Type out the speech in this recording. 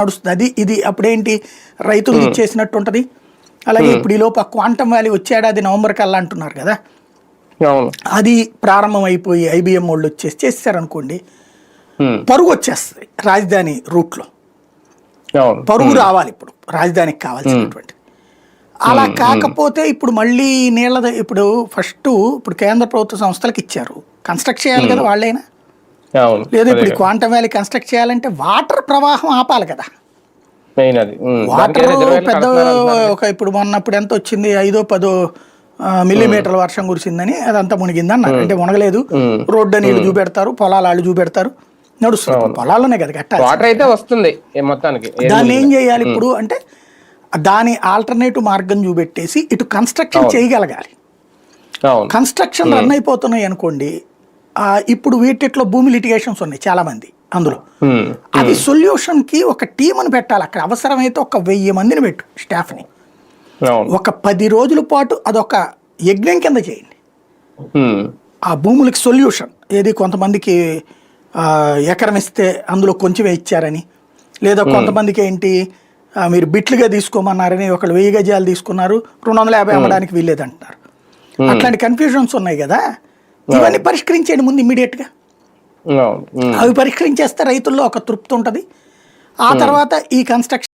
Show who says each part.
Speaker 1: నడుస్తుంది అది ఇది అప్పుడేంటి? రైతులు ఇచ్చేసినట్టు ఉంటుంది అలాగే ఇప్పుడు ఈ లోపు క్వాంటమ్ వ్యాలీ వచ్చేడాది నవంబర్ కల్లా అంటున్నారు కదా. అది ప్రారంభం అయిపోయి ఐబిఎం వాళ్ళు వచ్చేసి చేస్తారనుకోండి పరుగు వచ్చేస్తుంది రాజధాని రూట్లో. పరుగు రావాలి ఇప్పుడు రాజధానికి కావాల్సినటువంటి. అలా కాకపోతే ఇప్పుడు మళ్ళీ నీళ్ళ ఇప్పుడు ఫస్ట్ ఇప్పుడు కేంద్ర ప్రభుత్వ సంస్థలకు ఇచ్చారు. కన్స్ట్రక్ట్ చేయాలి కదా వాళ్ళైనా. లేదా ఇప్పుడు క్వాంటమ్ వ్యాలీ కన్స్ట్రక్ట్ చేయాలంటే వాటర్ ప్రవాహం ఆపాలి కదా. వాటర్ పెద్ద. ఒక ఇప్పుడు మొన్నప్పుడు ఎంత వచ్చింది? ఐదో పదో మిల్లీమీటర్ల వర్షం కురిసిందని అదంతా మునిగింది అన్నారు అంటే మునగలేదు. రోడ్డు నీళ్ళు చూపెడతారు పొలాలు వాళ్ళు చూపెడతారు. నడుస్తుంది. పొలాల్లోనే కదా కట్టాలి
Speaker 2: వాటర్ అయితే వస్తుంది ఏ మొత్తానికి.
Speaker 1: దాన్ని ఏం చేయాలి ఇప్పుడు అంటే దాని ఆల్టర్నేటివ్ మార్గం చూపెట్టేసి ఇటు కన్స్ట్రక్షన్ చేయగలగాలి. కన్స్ట్రక్షన్ రన్ అయిపోతున్నాయి అనుకోండి ఇప్పుడు వీటిట్లో భూమి లిటిగేషన్స్ ఉన్నాయి చాలా మంది అందులో అవి సొల్యూషన్కి ఒక టీముని పెట్టాలి. అక్కడ అవసరమైతే ఒక వెయ్యి మందిని పెట్టు స్టాఫ్ని
Speaker 2: అవును.
Speaker 1: ఒక పది రోజుల పాటు అదొక యజ్ఞం కింద చేయండి. ఆ భూములకి సొల్యూషన్ ఏది కొంతమందికి ఎకరం ఇస్తే అందులో కొంచెమే ఇచ్చారని. లేదా కొంతమందికి ఏంటి మీరు బిట్లుగా తీసుకోమన్నారని ఒకళ్ళు వెయ్యి గజాలు తీసుకున్నారు రెండు వందల యాభై అమ్మడానికి వీల్లేదు అంటున్నారు అట్లాంటి కన్ఫ్యూజన్స్ ఉన్నాయి కదా. ఇవన్నీ పరిష్కరించేయండి ముందు ఇమ్మీడియట్గా
Speaker 2: అవును ఉమ్.
Speaker 1: అవి పరిష్కరించేస్తే రైతుల్లో ఒక తృప్తి ఉంటుంది. ఆ తర్వాత ఈ కన్స్ట్రక్షన్